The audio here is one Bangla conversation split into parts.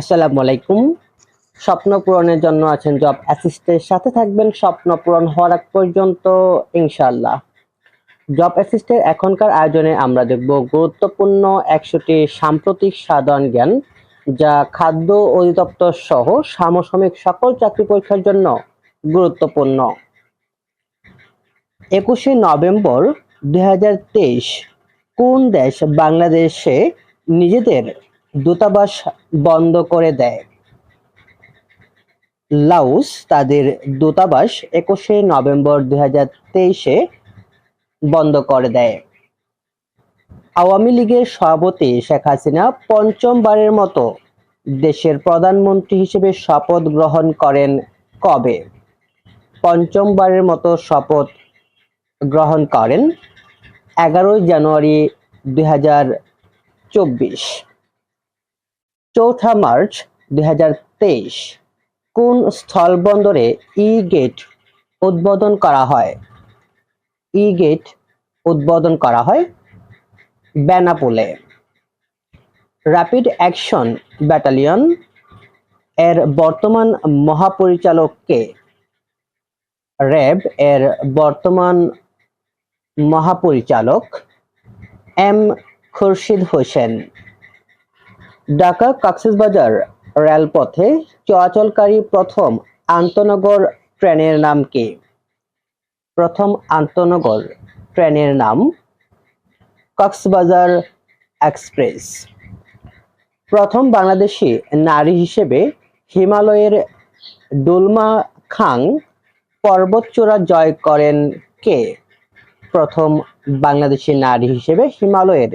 আসসালামু আলাইকুম স্বপ্ন পূরণের জন্য আছেন জব অ্যাসিস্টের সাথে থাকবেন। স্বপ্ন পূরণ হওয়ার আগ পর্যন্ত ইনশাআল্লাহ। জব অ্যাসিস্টের এখনকার আয়োজনে আমরা দেখব গুরুত্বপূর্ণ একশোটি সাম্প্রতিক সাধারণ জ্ঞান, যা খাদ্য অধিদপ্তর সহ সামসামিক সকল চাকরি পরীক্ষার জন্য গুরুত্বপূর্ণ। একুশে নভেম্বর দুই হাজার তেইশ, কোন দেশ বাংলাদেশে নিজেদের দূতাবাস বন্ধ করে দেয়। লাউস তাদের দূতাবাস একুশে নভেম্বর দুই হাজার তেইশে বন্ধ করে দেয়। আওয়ামী লীগের সভাপতি শেখ হাসিনা পঞ্চমবারের মতো দেশের প্রধানমন্ত্রী হিসেবে শপথ গ্রহণ করেন কবে? পঞ্চমবারের মতো শপথ গ্রহণ করেন এগারোই জানুয়ারি দুই হাজার চব্বিশ। চৌঠা মার্চ দুই হাজার তেইশ কোন স্থলবন্দরে ই গেট উদ্বোধন করা হয়? ই গেট উদ্বোধন করা হয় বেনাপোলে। র্যাপিড অ্যাকশন ব্যাটালিয়ন এর বর্তমান মহাপরিচালক কে র্যাব এর বর্তমান মহাপরিচালক এম খুরশিদ হোসেন। ঢাকা কক্সবাজার রেলপথে চলাচলকারী প্রথম আন্তনগর ট্রেনের নাম কি? প্রথম আন্তনগর ট্রেনের নাম কক্সবাজার এক্সপ্রেস। প্রথম বাংলাদেশি নারী হিসেবে হিমালয়ের ডুলমা খাং পর্বতচূড়া জয় করেন কে? প্রথম বাংলাদেশি নারী হিসেবে হিমালয়ের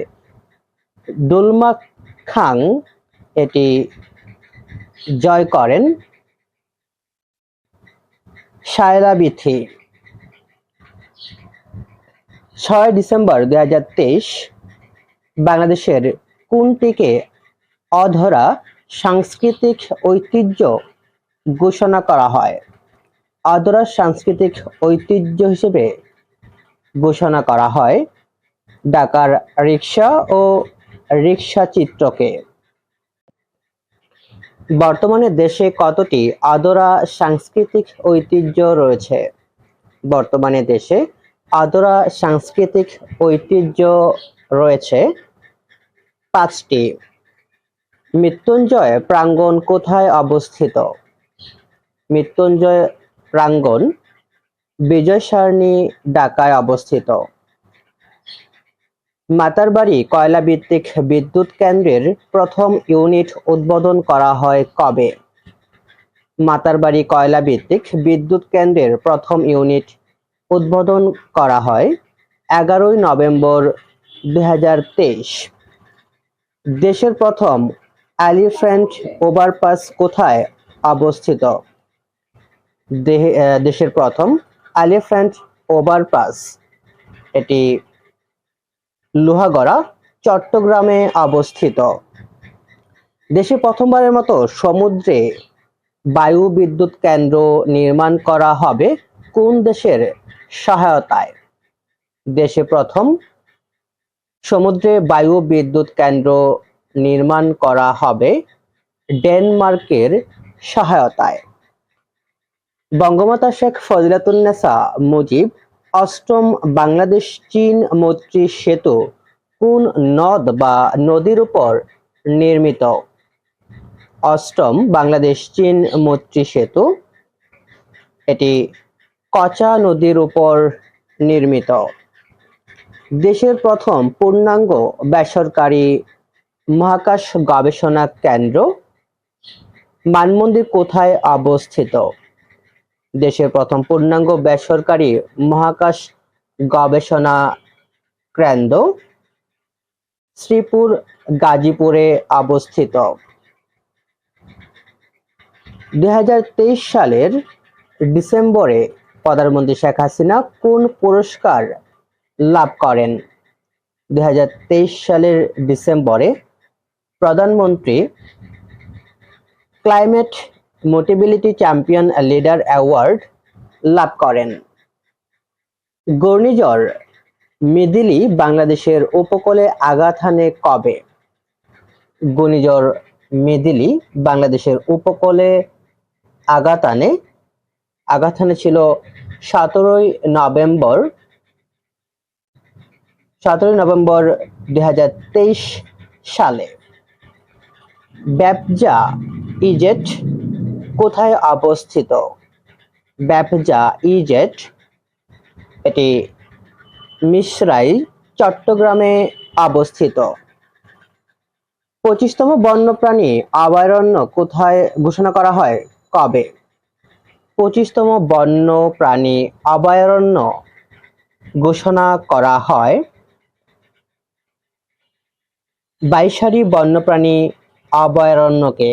ডুলমা খাং, এটি জয় করেন। সায়রা বিথি ছয় ডিসেম্বর দুই হাজার তেইশ, বাংলাদেশের কোনটিকে অধরা সাংস্কৃতিক ঐতিহ্য ঘোষণা করা হয়? অধরা সাংস্কৃতিক ঐতিহ্য হিসেবে ঘোষণা করা হয় ঢাকার রিক্সা ও রিক্সা চিত্রকে। বর্তমানে দেশে কতটি আদরা সাংস্কৃতিক ঐতিহ্য রয়েছে? বর্তমানে দেশে আদরা সাংস্কৃতিক ঐতিহ্য রয়েছে পাঁচটি। মৃত্যুঞ্জয় প্রাঙ্গণ কোথায় অবস্থিত? মৃত্যুঞ্জয় প্রাঙ্গণ বিজয় সারণী ঢাকায় অবস্থিত। মাতারবাড়ি কয়লা ভিত্তিক বিদ্যুৎ কেন্দ্রের প্রথম ইউনিট উদ্বোধন করা হয় কবে? মাতারবাড়ি কয়লা ভিত্তিক বিদ্যুৎ কেন্দ্রের প্রথম ইউনিট উদ্বোধন করা হয় এগারোই নভেম্বর দু হাজার তেইশ। দেশের প্রথম এলিফ্যান্ট ওভারপাস কোথায় অবস্থিত? দেশের প্রথম এলিফ্যান্ট ওভারপাস, এটি লোহাগড়া, চট্টগ্রামে অবস্থিত। দেশে প্রথমবারের মতো সমুদ্রে বায়ু বিদ্যুৎ কেন্দ্র নির্মাণ করা হবে কোন দেশের সহায়তায়? দেশে প্রথম সমুদ্রে বায়ু বিদ্যুৎ কেন্দ্র নির্মাণ করা হবে ডেনমার্কের সহায়তায়। বঙ্গমাতা শেখ ফজিলাতুন্নেসা মুজিব অষ্টম বাংলাদেশ চীন মৈত্রী সেতু কোন নদ বা নদীর উপর নির্মিত? অষ্টম বাংলাদেশ চীন মৈত্রী সেতু, এটি কচা নদীর উপর নির্মিত। দেশের প্রথম পূর্ণাঙ্গ বেসরকারি মহাকাশ গবেষণা কেন্দ্র মানমন্দির কোথায় অবস্থিত? দেশের প্রথম পূর্ণাঙ্গ বেসরকারি মহাকাশ গবেষণা কেন্দ্র শ্রীপুর, গাজীপুরে অবস্থিত। দুই হাজার তেইশ সালের ডিসেম্বরে প্রধানমন্ত্রী শেখ হাসিনা কোন পুরস্কার লাভ করেন? দু হাজার তেইশ সালের ডিসেম্বরে প্রধানমন্ত্রী climate mobility champion leader award লাভ করেন। ঘূর্ণিঝড় মিদিলি বাংলাদেশের উপকূলে আঘাত হানে কবে? ঘূর্ণিঝড় মেদিলি বাংলাদেশের উপকূলে আঘাত আনে আঘাত ছিল সতেরোই নভেম্বর সতেরোই নভেম্বর দুই হাজার তেইশ সালে। ব্যাপজা ইজেট কোথায় অবস্থিত? ব্যাপজা ইজেট এটি মিশ্রাই, চট্টগ্রামে অবস্থিত। পঁচিশতম বন্যপ্রাণী অভয়ারণ্য কোথায় ঘোষণা করা হয়? কবে? পঁচিশতম বন্য প্রাণী অভয়ারণ্য ঘোষণা করা হয় বাইশারি বন্যপ্রাণী অভয়ারণ্যকে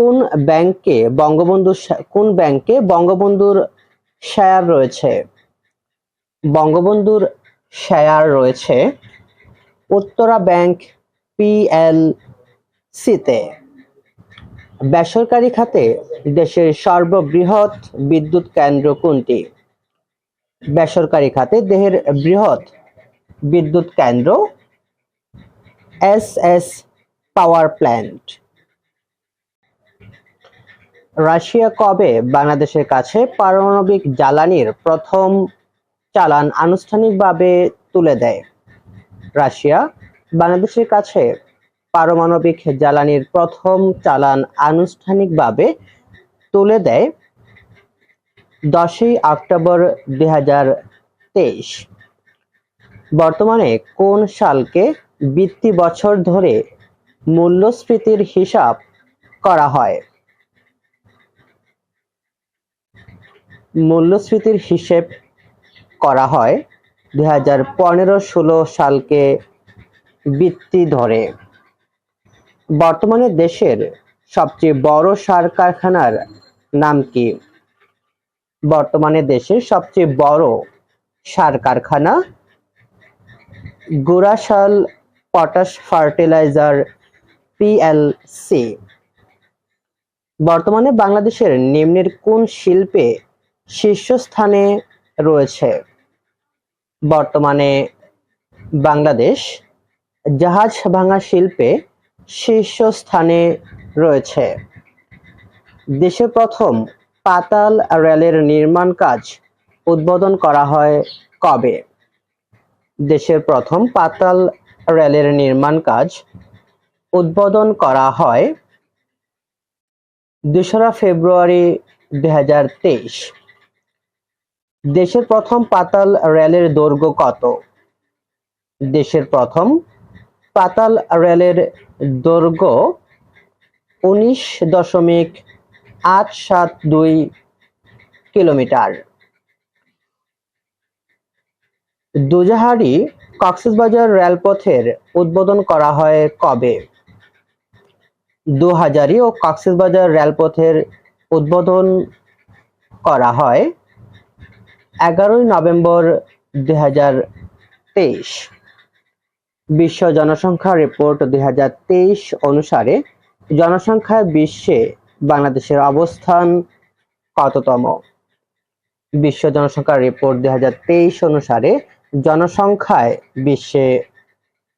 কোন ব্যাংকে বঙ্গবন্ধু কোন ব্যাংকে বঙ্গবন্ধুর শেয়ার রয়েছে? বঙ্গবন্ধুর শেয়ার রয়েছে উত্তরা ব্যাংক পিএলসিতে বেসরকারি খাতে দেশের সর্ববৃহৎ বিদ্যুৎ কেন্দ্র কোনটি? বেসরকারি খাতে দেহের বৃহৎ বিদ্যুৎ কেন্দ্র S S power plant Russia কবে বাংলাদেশের কাছে পারমাণবিক জ্বালানির প্রথম চালান আনুষ্ঠানিকভাবে তুলে দেয়? রাশিয়া, বাংলাদেশের কাছে পারমাণবিক জ্বালানির প্রথম চালান আনুষ্ঠানিকভাবে তুলে দেয় দশই অক্টোবর দুই হাজার তেইশ। বর্তমানে কোন সালকে বৃত্তি বছর ধরে মূল্যস্ফীতির হিসাব করা হয়? মূল্যস্ফীতির হিসেব করা হয় দুই হাজার পনেরো ষোলো সালকে বৃত্তি ধরে। বর্তমানে দেশের সবচেয়ে বড় সার কারখানার নাম কি? বর্তমানে দেশের সবচেয়ে বড় সার কারখানা গুরাশাল পটাশ ফার্টিলাইজার পিএলসি। বর্তমানে বাংলাদেশের নিম্নের কোন শিল্পে শীর্ষস্থানে রয়েছে বর্তমানে বাংলাদেশ। জাহাজ ভাঙা শিল্পে শীর্ষস্থানে রয়েছে। দেশে প্রথম পাতাল রেলের নির্মাণ কাজ উদ্বোধন করা হয় কবে? দেশের প্রথম পাতাল রেলের নির্মাণ কাজ উদ্বোধন করা হয় দোসরা ফেব্রুয়ারি দু হাজার তেইশ। দেশের প্রথম পাতাল রেলের দৈর্ঘ্য কত? দেশের প্রথম পাতাল রেলের দৈর্ঘ্য উনিশ দশমিক আট সাত দুই কিলোমিটার। দুজাহারি কক্সবাজার রেলপথের উদ্বোধন করা হয় কবে? দুহাজারি ও কক্সবাজার রেলপথের উদ্বোধন করা হয় এগারোই নভেম্বর দুই তেইশ। বিশ্ব জনসংখ্যা রিপোর্ট দুই তেইশ অনুসারে জনসংখ্যায় বিশ্বে বাংলাদেশের অবস্থান কততম? বিশ্ব জনসংখ্যা রিপোর্ট দুই তেইশ অনুসারে জনসংখ্যায় বিশ্বে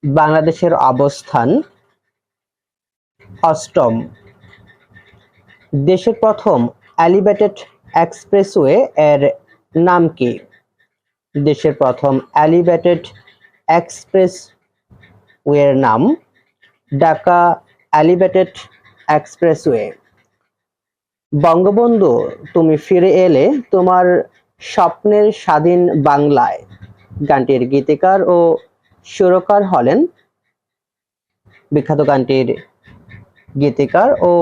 বাংলাদেশের অবস্থান অষ্টম। দেশের প্রথম এলিভেটেড এক্সপ্রেসওয়ে এর নাম কি? দেশের প্রথম এলিভেটেড এক্সপ্রেস ওয়ের নাম ঢাকা এলিভেটেড এক্সপ্রেসওয়ে। বঙ্গবন্ধু, তুমি ফিরে এলে তোমার স্বপ্নের স্বাধীন বাংলায়। গানটির গীতিকার ও সুরকার হলেন বিখ্যাত গানটির গীতিকার ও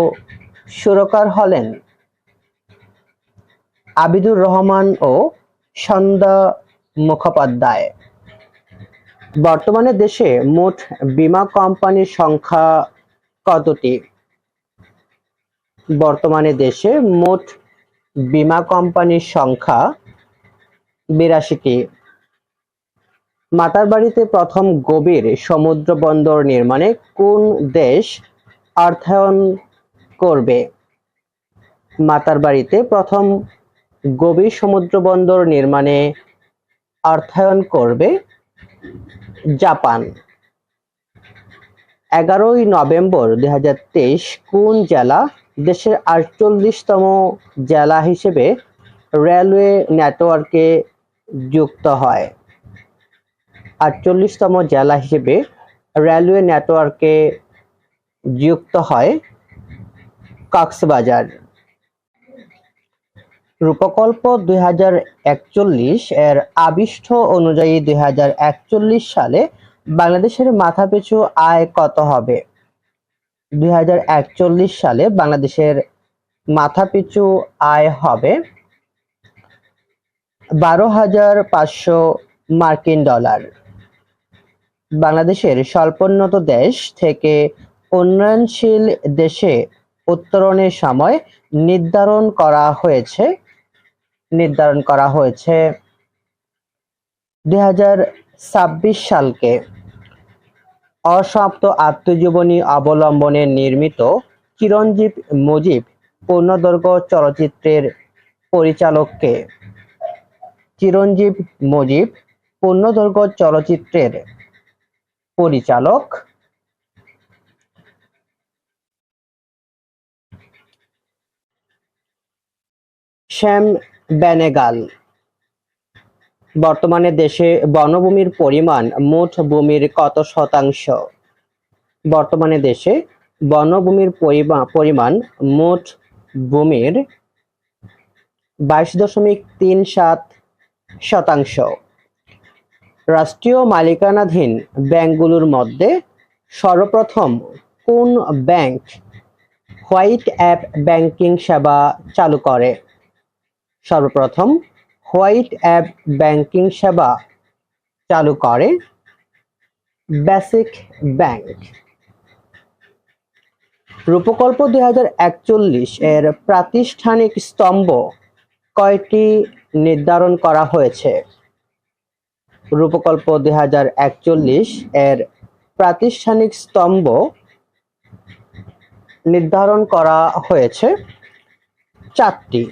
সুরকার হলেন আবিদুর রহমান ও সন্ধ্যা মুখোপাধ্যায়। বর্তমানে দেশে মোট বীমা কোম্পানির সংখ্যা কতটি? বর্তমানে দেশে মোট বীমা কোম্পানির সংখ্যা বিরাশিটি। মাতারবাড়িতে প্রথম গভীর সমুদ্র বন্দর নির্মাণে কোন দেশ অর্থায়ন করবে? মাতারবাড়িতে প্রথম গভীর সমুদ্র বন্দর নির্মাণে অর্থায়ন করবে জাপান। এগারোই নভেম্বর দুই হাজার তেইশ কোন জেলা দেশের আটচল্লিশতম জেলা হিসেবে রেলওয়ে নেটওয়ার্কে যুক্ত হয়? আটচল্লিশতম জেলা হিসেবে রেলওয়ে নেটওয়ার্কে যুক্ত হয় কক্সবাজার। রূপকল্প দুই হাজার একচল্লিশ এর আবিষ্ঠ অনুযায়ী দুই হাজার একচল্লিশ সালে বাংলাদেশের মাথাপিছু আয় কত হবে? দুই হাজার একচল্লিশ সালে বাংলাদেশের মাথাপিছু আয় হবে বারো হাজার পাঁচশো মার্কিন ডলার। বাংলাদেশের স্বল্পোন্নত দেশ থেকে উন্নয়নশীল দেশে উত্তরণের সময় নির্ধারণ করা হয়েছে নির্ধারণ করা হয়েছে। দুই হাজার ছাব্বিশ সালকে অসমাপ্ত আত্মজীবনী অবলম্বনে নির্মিত চিরঞ্জীব মুজিব পূর্ণদৈর্ঘ্য চলচ্চিত্রের পরিচালককে চিরঞ্জীব মুজিব পূর্ণদৈর্ঘ্য চলচ্চিত্রের পরিচালক। শ্যাম বেনেগাল। বর্তমানে দেশে বনভূমির পরিমাণ মোট ভূমির কত শতাংশ? বর্তমানে দেশে বনভূমির পরিমা- পরিমাণ মোট ভূমির বাইশ দশমিক তিন সাত শতাংশ। রাষ্ট্রীয় মালিকানাধীন ব্যাংকগুলোর মধ্যে সর্বপ্রথম কোন ব্যাংক হোয়াইট অ্যাপ ব্যাংকিং সেবা চালু করে? সর্বপ্রথম হোয়াইট অ্যাপ ব্যাংকিং সেবা চালু করে বেসিক ব্যাংক। রূপকল্প দুই হাজার একচল্লিশ এর প্রাতিষ্ঠানিক স্তম্ভ কয়টি নির্ধারণ করা হয়েছে? রূপকল্প দুই হাজার একচল্লিশ এর প্রাতিষ্ঠানিক স্তম্ভ নির্ধারণ করা হয়েছে চারটি।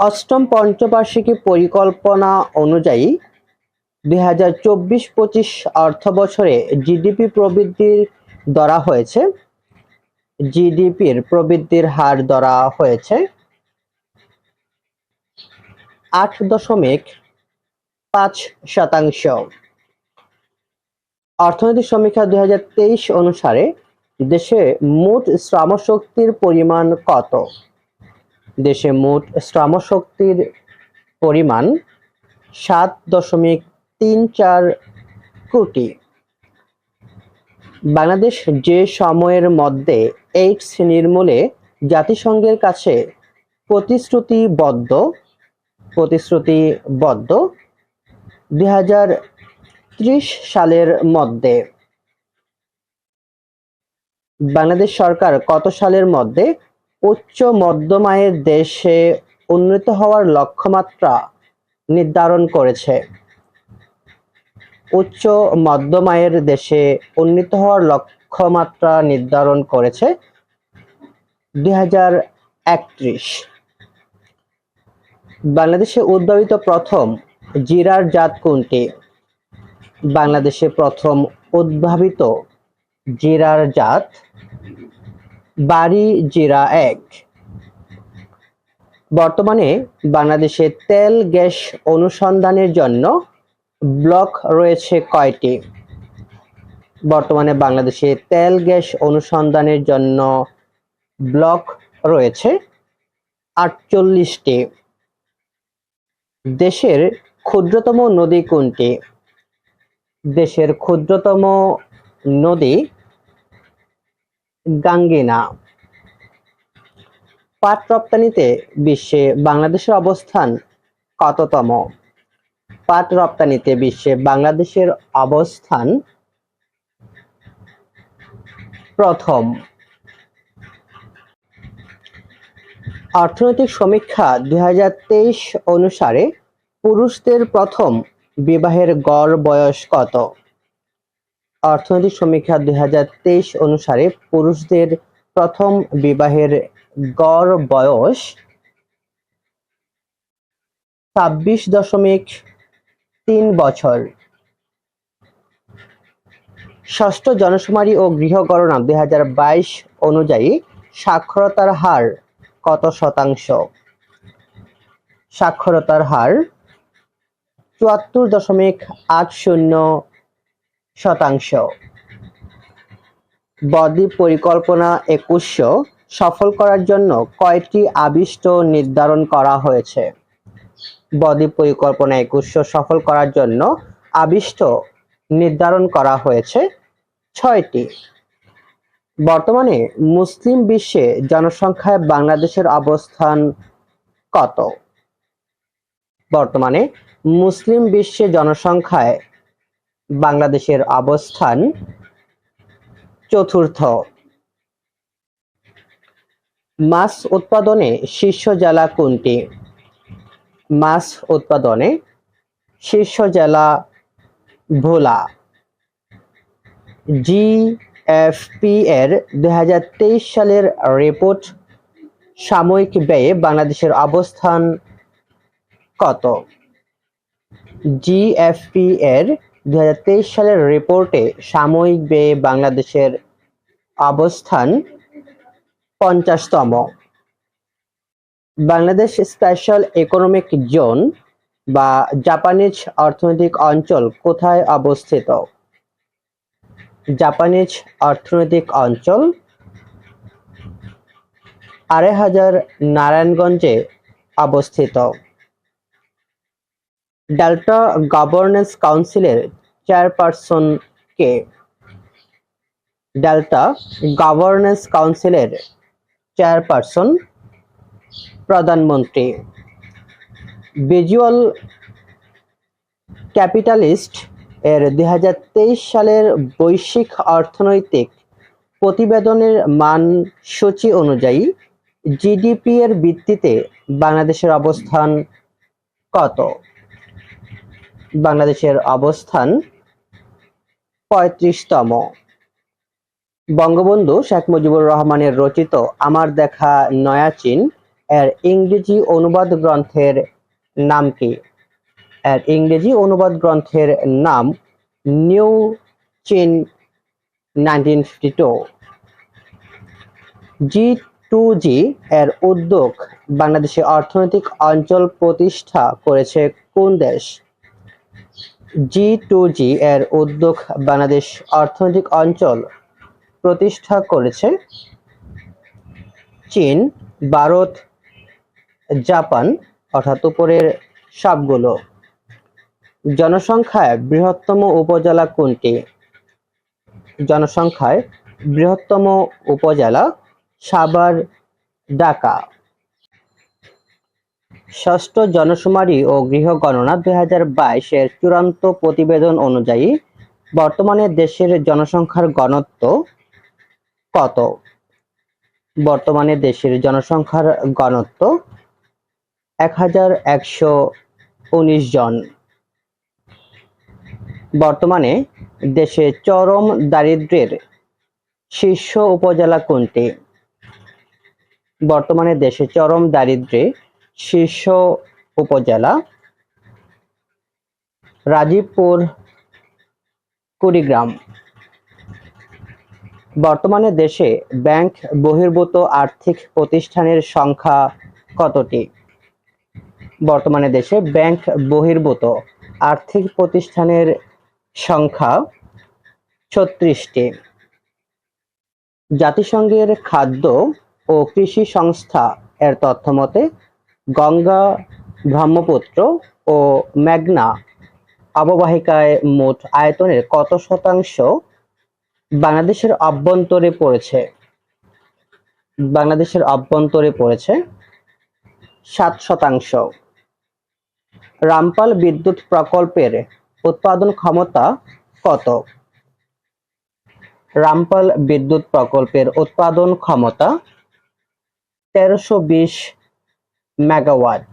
অষ্টম পঞ্চবার্ষিকী পরিকল্পনা অনুযায়ী দুই হাজার চব্বিশ পঁচিশ অর্থ বছরে জিডিপি প্রবৃদ্ধির ধরা হয়েছে। জিডিপির প্রবৃদ্ধির হার ধরা হয়েছে আট দশমিক পাঁচ শতাংশ। অর্থনৈতিক সমীক্ষা দুই হাজার তেইশ অনুসারে দেশে মোট শ্রমশক্তির পরিমাণ কত? দেশে মোট শ্রমশক্তির পরিমাণ সাত দশমিক তিন চার কোটি। বাংলাদেশ যে সময়ের মধ্যে এইডস নির্মূলে জাতিসংঘের কাছে প্রতিশ্রুতিবদ্ধ প্রতিশ্রুতিবদ্ধ দুই হাজার ত্রিশ সালের মধ্যে। বাংলাদেশ সরকার কত সালের মধ্যে উচ্চ মধ্যম আয়ের দেশে উন্নীত হওয়ার লক্ষ্যমাত্রা নির্ধারণ করেছে। উচ্চ মধ্যম আয়ের দেশে উন্নীত হওয়ার লক্ষ্যমাত্রা নির্ধারণ করেছে দুই হাজার একত্রিশ। বাংলাদেশে উদ্ভাবিত প্রথম জিরার জাত কোনটি? বাংলাদেশে প্রথম উদ্ভাবিত জিরার জাত বাড়ি জিরা এক। বর্তমানে বাংলাদেশে তেল গ্যাস অনুসন্ধানের জন্য ব্লক রয়েছে কয়টি? বর্তমানে বাংলাদেশে তেল গ্যাস অনুসন্ধানের জন্য ব্লক রয়েছে আটচল্লিশটি। দেশের ক্ষুদ্রতম নদী কোনটি? দেশের ক্ষুদ্রতম নদী গাঙ্গিনা। পাট রপ্তানিতে বিশ্বে বাংলাদেশের অবস্থান কততম? পাট রপ্তানিতে বিশ্বে বাংলাদেশের অবস্থান প্রথম। অর্থনৈতিক সমীক্ষা দুই হাজার তেইশ অনুসারে পুরুষদের প্রথম বিবাহের গড় বয়স কত? অর্থনৈতিক সমীক্ষা দুই হাজার তেইশ অনুসারে পুরুষদের প্রথম বিবাহের গড় বয়স ছাব্বিশ দশমিক তিন বছর। ষষ্ঠ জনশুমারি ও গৃহগণনা দুই হাজার বাইশ অনুযায়ী সাক্ষরতার হার কত শতাংশ? সাক্ষরতার হার চুয়াত্তর দশমিক আট শূন্য শতাংশ। বদ্বীপ পরিকল্পনা একুশশো সফল করার জন্য কয়টি আবিষ্ট নির্ধারণ করা হয়েছে? বদ্বীপ পরিকল্পনা একুশশো সফল করার জন্য আবিষ্ট নির্ধারণ করা হয়েছে ছয়টি। বর্তমানে মুসলিম বিশ্বে জনসংখ্যায় বাংলাদেশের অবস্থান কত? বর্তমানে মুসলিম বিশ্বে জনসংখ্যায় বাংলাদেশের অবস্থান চতুর্থ। মাছ উৎপাদনে শীর্ষ জেলা কোনটি? মাছ উৎপাদনে শীর্ষ জেলা ভোলা। জিএফপি এর দুই হাজার তেইশ সালের রিপোর্ট সাময়িক ব্যয়ে বাংলাদেশের অবস্থান কত? জিএফপি এর দু হাজার তেইশ সালের রিপোর্টে সাময়িক ব্যয়ে বাংলাদেশের অবস্থান পঞ্চাশতম। বাংলাদেশ স্পেশাল ইকোনমিক জোন বা জাপানিজ অর্থনৈতিক অঞ্চল কোথায় অবস্থিত? জাপানিজ অর্থনৈতিক অঞ্চল আড়াই হাজার নারায়ণগঞ্জে অবস্থিত। ডেল্টা গভর্নেন্স কাউন্সিলের চেয়ারপারসন কে ডেল্টা গভর্নেন্স কাউন্সিলের চেয়ারপারসন, প্রধানমন্ত্রী। ভিজুয়াল ক্যাপিটালিস্ট এর দুই হাজার তেইশ সালের বৈশ্বিক অর্থনৈতিক প্রতিবেদনের মান সূচি অনুযায়ী জিডিপি এর ভিত্তিতে বাংলাদেশের অবস্থান কত? বাংলাদেশের অবস্থান পঁয়ত্রিশতম। বঙ্গবন্ধু শেখ মুজিবুর রহমানের রচিত আমার দেখা নয়া চীন এর ইংরেজি অনুবাদ গ্রন্থের নাম কি? এর ইংরেজি অনুবাদ গ্রন্থের নাম নিউ চীন nineteen fifty two. G two G এর উদ্যোগ বাংলাদেশে অর্থনৈতিক অঞ্চল প্রতিষ্ঠা করেছে কোন দেশ? জি টু জি এর উদ্যোগ বাংলাদেশ অর্থনৈতিক অঞ্চল প্রতিষ্ঠা করেছে। চীন, ভারত, জাপান, অর্থাৎ উপরের সবগুলো। জনসংখ্যায় বৃহত্তম উপজেলা কোনটি? জনসংখ্যায় বৃহত্তম উপজেলা সাভার, ঢাকা। ষষ্ঠ জনশুমারি ও গৃহগণনা দুই হাজার বাইশের চূড়ান্ত প্রতিবেদন অনুযায়ী বর্তমানে দেশের জনসংখ্যার ঘনত্ব কত? বর্তমানে দেশের জনসংখ্যার ঘনত্ব এক হাজার একশো উনিশ জন। বর্তমানে দেশে চরম দারিদ্র্যের শীর্ষ উপজেলা কোনটি? বর্তমানে দেশে চরম দারিদ্র্যে শীর্ষ উপজেলা রাজীবপুর, কুড়িগ্রাম। বর্তমানে দেশে ব্যাংক বহির্ভূত আর্থিক প্রতিষ্ঠানের সংখ্যা কতটি? বর্তমানে দেশে ব্যাংক বহির্ভূত আর্থিক প্রতিষ্ঠানের সংখ্যা ছত্রিশটি। জাতিসংঘের খাদ্য ও কৃষি সংস্থা এর তথ্য মতে গঙ্গা ব্রহ্মপুত্র ও মেঘনা অববাহিকায় মোট আয়তনের কত শতাংশ বাংলাদেশের অভ্যন্তরে পড়েছে? বাংলাদেশের অভ্যন্তরে পড়েছে সাত শতাংশ। রামপাল বিদ্যুৎ প্রকল্পের উৎপাদন ক্ষমতা কত? রামপাল বিদ্যুৎ প্রকল্পের উৎপাদন ক্ষমতা তেরোশো বিশ মেগাওয়াট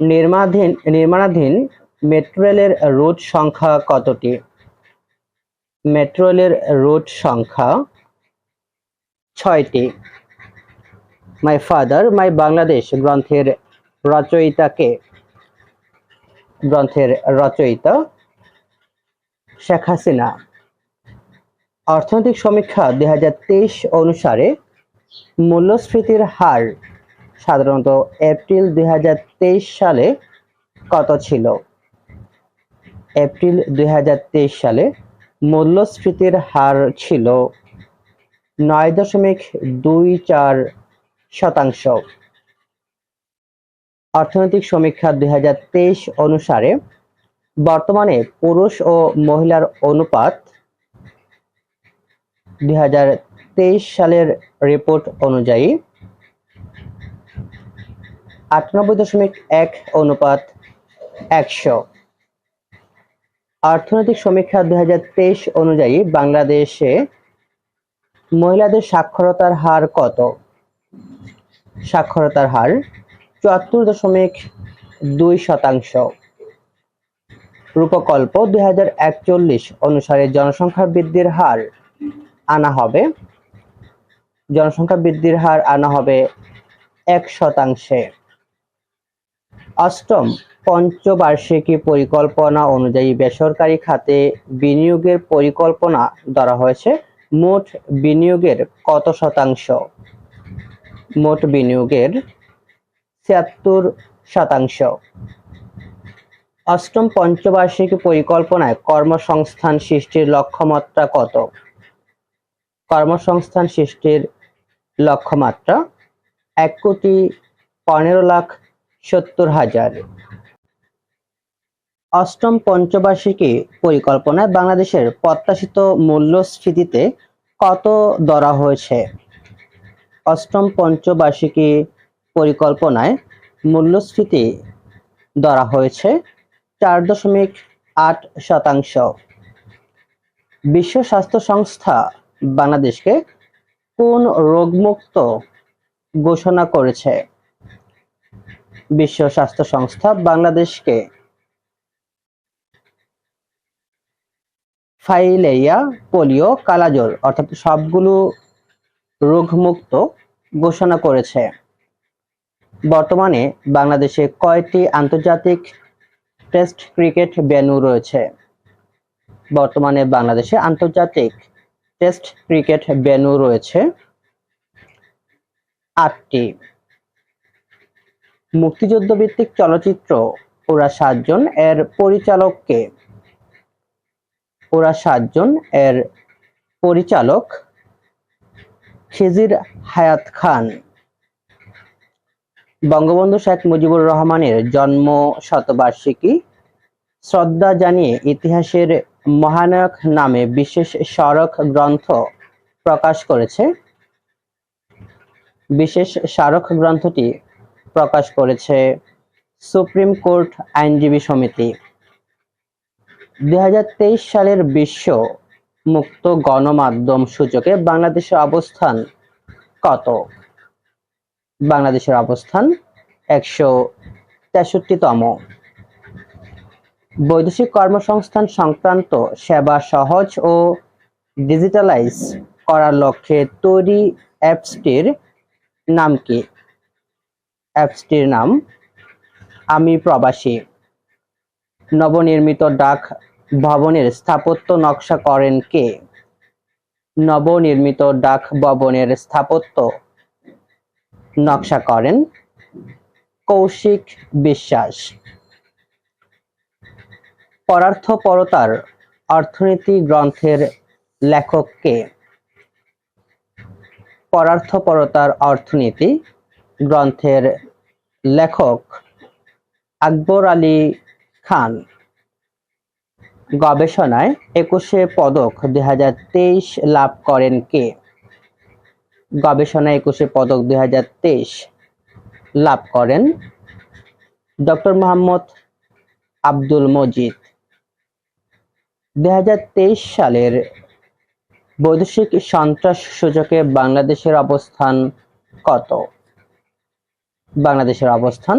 নির্মাণাধীন নির্মাণাধীন মেট্রো রেলের রুট সংখ্যা কতটি? মেট্রো রেলের রুট সংখ্যা ছয়টি। মাই ফাদার মাই বাংলাদেশ গ্রন্থের রচয়িতাকে, গ্রন্থের রচয়িতা শেখ হাসিনা। অর্থনৈতিক সমীক্ষা দুই হাজার তেইশ অনুসারে মূল্যস্ফীতির হার সাধারণত এপ্রিল দুই হাজার তেইশ সালে কত ছিল? এপ্রিল দুই হাজার তেইশ সালে মূল্যস্ফীতির হার ছিল নয় দশমিক দুই চার শতাংশ। অর্থনৈতিক সমীক্ষা দুই হাজার তেইশ অনুসারে বর্তমানে পুরুষ ও মহিলার অনুপাত দুই হাজার তেইশ সালের রিপোর্ট অনুযায়ী আটানব্বই দশমিক এক অনুপাত একশো। অর্থনৈতিক সমীক্ষা দুই হাজার তেইশ অনুযায়ী বাংলাদেশে মহিলাদের সাক্ষরতার হার কত? সাক্ষরতার হার চুয়াত্তর দশমিক দুই শতাংশ। রূপকল্প দুই হাজার একচল্লিশ অনুসারে জনসংখ্যা বৃদ্ধির হার আনা হবে। জনসংখ্যা বৃদ্ধির হার আনা হবে এক শতাংশে। অষ্টম পঞ্চবার্ষিকী পরিকল্পনা অনুযায়ী বেসরকারি খাতে বিনিয়োগের পরিকল্পনা ধরা হয়েছে। মোট বিনিয়োগের কত শতাংশ? মোট বিনিয়োগের ছিয়াত্তর শতাংশ। অষ্টম পঞ্চবার্ষিকী পরিকল্পনায় কর্মসংস্থান সৃষ্টির লক্ষ্যমাত্রা কত? কর্মসংস্থান সৃষ্টির লক্ষ্যমাত্রা এক কোটি পনেরো লাখ সত্তর হাজার। অষ্টম পঞ্চবার্ষিকী পরিকল্পনায় বাংলাদেশের প্রত্যাশিত মূল্যস্ফীতিতে কত ধরা হয়েছে? অষ্টম পঞ্চবার্ষিকী পরিকল্পনায় মূল্যস্ফীতি ধরা হয়েছে চার দশমিক আট শতাংশ। বিশ্ব স্বাস্থ্য সংস্থা বাংলাদেশকে কোন রোগমুক্ত ঘোষণা করেছে? বিশ্ব স্বাস্থ্য সংস্থা বাংলাদেশকে ফাইলেইয়া পোলিও কালাজ্বর অর্থাৎ সবগুলো রোগমুক্ত ঘোষণা করেছে। বর্তমানে বাংলাদেশে কয়টি আন্তর্জাতিক টেস্ট ক্রিকেট ভেন্যু রয়েছে? বর্তমানে বাংলাদেশে আন্তর্জাতিক টেস্ট ক্রিকেট ভেন্যু রয়েছে আটটি। মুক্তিযুদ্ধ ভিত্তিক চলচ্চিত্র ওরা সাতজন, এর পরিচালককে ওরা সাতজন, এর পরিচালক খিজির হায়াত খান। বঙ্গবন্ধু শেখ মুজিবুর রহমানের জন্ম শতবার্ষিকী। শ্রদ্ধা জানিয়ে ইতিহাসের মহানায়ক নামে বিশেষ স্মারক গ্রন্থ প্রকাশ করেছে। বিশেষ স্মারক গ্রন্থটি প্রকাশ করেছে সুপ্রিম কোর্ট আইনজীবী সমিতি। দুই হাজার তেইশ সালের বিশ্ব মুক্ত গণমাধ্যম সূচকে বাংলাদেশের অবস্থান কত? বাংলাদেশের অবস্থান একশো তেষট্টিতম। বৈদেশিক কর্মসংস্থান সংক্রান্ত সেবা সহজ ও ডিজিটালাইজ করার লক্ষ্যে তৈরি অ্যাপসটির নাম কি? অ্যাপসটির নাম, আমি প্রবাসী। নবনির্মিত ডাক ভবনের স্থাপত্য নকশা করেন কে? নবনির্মিত ডাক ভবনের স্থাপত্য নকশা করেন কৌশিক বিশ্বাস। পরার্থপরতার অর্থনীতি গ্রন্থের লেখক কে? পরার্থপরতার অর্থনীতি গ্রন্থের লেখক আকবর আলী খান। গবেষণায় একুশে পদক দুই হাজার তেইশ লাভ করেন কে? গবেষণায় একুশে পদক দুই হাজার তেইশ লাভ করেন ডক্টর মোহাম্মদ আব্দুল মজিদ। দুই হাজার তেইশ সালের বৈদেশিক সন্ত্রাস সূচকে বাংলাদেশের অবস্থান কত? বাংলাদেশের অবস্থান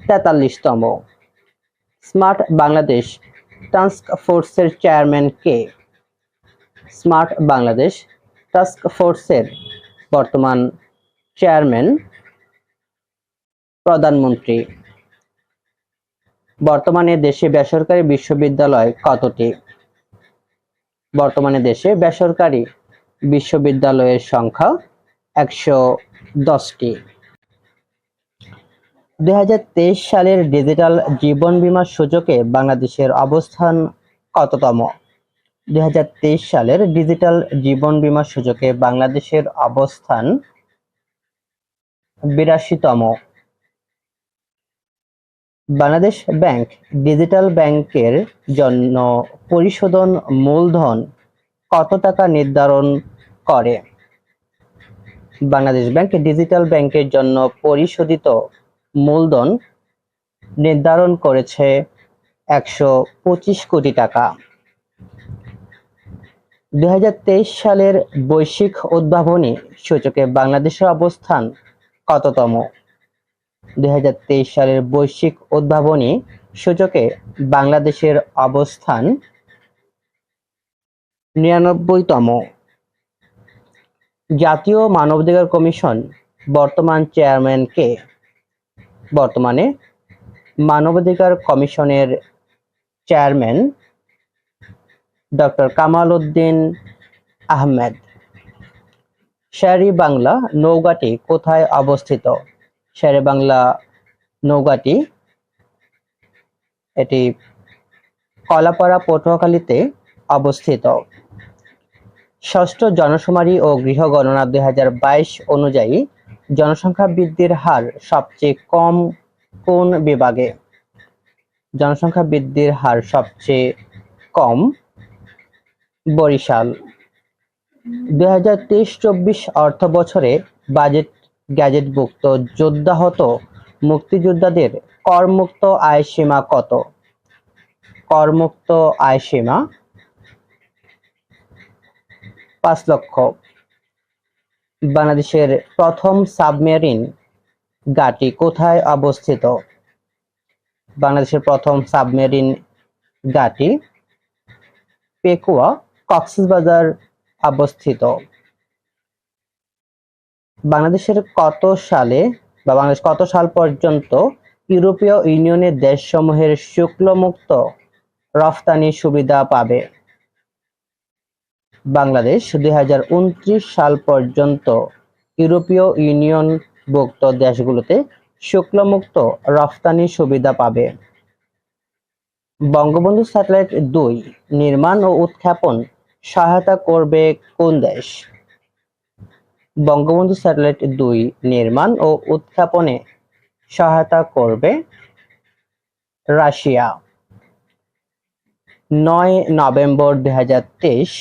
তেতাল্লিশতম। স্মার্ট বাংলাদেশ টাস্ক ফোর্সের চেয়ারম্যান কে? স্মার্ট বাংলাদেশ টাস্ক ফোর্সের বর্তমান চেয়ারম্যান, প্রধানমন্ত্রী। বর্তমানে দেশে বেসরকারি বিশ্ববিদ্যালয় কতটি? বর্তমানে দেশে বেসরকারি বিশ্ববিদ্যালয়ের সংখ্যা একশো দশটি। দুই হাজার তেইশ সালের ডিজিটাল জীবন বীমা সূচকে বাংলাদেশের অবস্থান কততম? দুই হাজার তেইশ সালের ডিজিটাল জীবন বীমা সূচকে বাংলাদেশের অবস্থান বিরাশিতম। বাংলাদেশ ব্যাংক ডিজিটাল ব্যাংকের জন্য পরিশোধন মূলধন কত টাকা নির্ধারণ করে? বাংলাদেশ ব্যাংক ডিজিটাল ব্যাংকের জন্য পরিশোধিত মূলধন নির্ধারণ করেছে একশো পঁচিশ কোটি টাকা। দুই হাজার তেইশ সালের বৈশ্বিক উদ্ভাবনী সূচকে বাংলাদেশের অবস্থান কততম? দুই হাজার তেইশ সালের বৈশ্বিক উদ্ভাবনী সূচকে বাংলাদেশের অবস্থান নিরানব্বইতম। জাতীয় মানবাধিকার কমিশন বর্তমান চেয়ারম্যান কে? বর্তমানে মানবাধিকার কমিশনের চেয়ারম্যান ডক্টর কামাল উদ্দিন আহমেদ। শেরি বাংলা নৌগাটি কোথায় অবস্থিত? শেরে বাংলা নৌগাটি এটি কলাপাড়া পটুয়াখালীতে অবস্থিত। ষষ্ঠ জনশুমারি ও গৃহ গণনা দুই হাজার বাইশ অনুযায়ী জনসংখ্যা বৃদ্ধির হার সবচেয়ে কম কোন বিভাগে? জনসংখ্যা বৃদ্ধির হার সবচেয়ে কম বরিশাল। দুই হাজার তেইশ চব্বিশ অর্থ বছরে বাজেট গ্যাজেটভুক্ত যোদ্ধাহত মুক্তিযোদ্ধাদের করমুক্ত আয় সীমা কত? করমুক্ত আয় সীমা পাঁচ লক্ষ। বাংলাদেশের প্রথম সাবমেরিন ঘাঁটি কোথায় অবস্থিত? বাংলাদেশের প্রথম সাবমেরিন ঘাঁটি পেকুয়া, কক্সবাজার অবস্থিত। বাংলাদেশের কত সালে বা বাংলাদেশ কত সাল পর্যন্ত ইউরোপীয় ইউনিয়নের দেশসমূহের শুল্কমুক্ত রফতানি সুবিধা পাবে? বাংলাদেশ দুই হাজার উনত্রিশ সাল পর্যন্ত ইউরোপীয় ইউনিয়ন ইউনিয়নভুক্ত দেশগুলোতে শুল্কমুক্ত রফতানি সুবিধা পাবে। বঙ্গবন্ধু স্যাটেলাইট দুই নির্মাণ ও উৎক্ষেপণ সহায়তা করবে কোন দেশ? বঙ্গবন্ধু স্যাটেলাইট দুই নির্মাণ ও উৎক্ষেপণে সহায়তা করবে রাশিয়া। নয় নভেম্বর দু হাজার তেইশ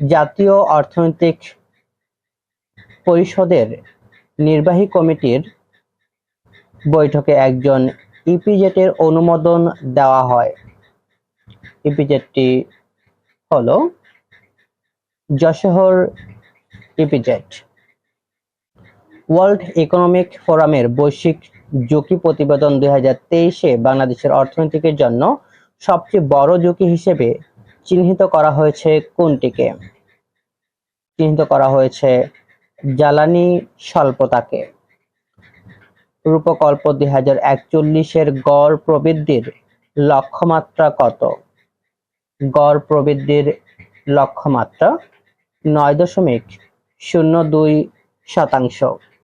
জাতীয় অর্থনৈতিক পরিষদের নির্বাহী কমিটির বৈঠকে একজন ইপিজেটের অনুমোদন দেওয়া হয়। ইপিজেটটি হলো যশোহর ইপিজেট ওয়ার্ল্ড ইকোনমিক ফোরামের বৈশ্বিক ঝুঁকি প্রতিবেদন দুই হাজার তেইশে বাংলাদেশের অর্থনীতির জন্য সবচেয়ে বড় ঝুঁকি হিসেবে চিহ্নিত করা হয়েছে কোনটিকে? চিহ্নিত করা হয়েছে জ্বালানি স্বল্পতাকে। রূপকল্প দুই হাজার একচল্লিশের গড় প্রবৃদ্ধির লক্ষ্যমাত্রা কত? গড় প্রবৃদ্ধির লক্ষ্যমাত্রা নয় দশমিক শূন্য দুই শতাংশ।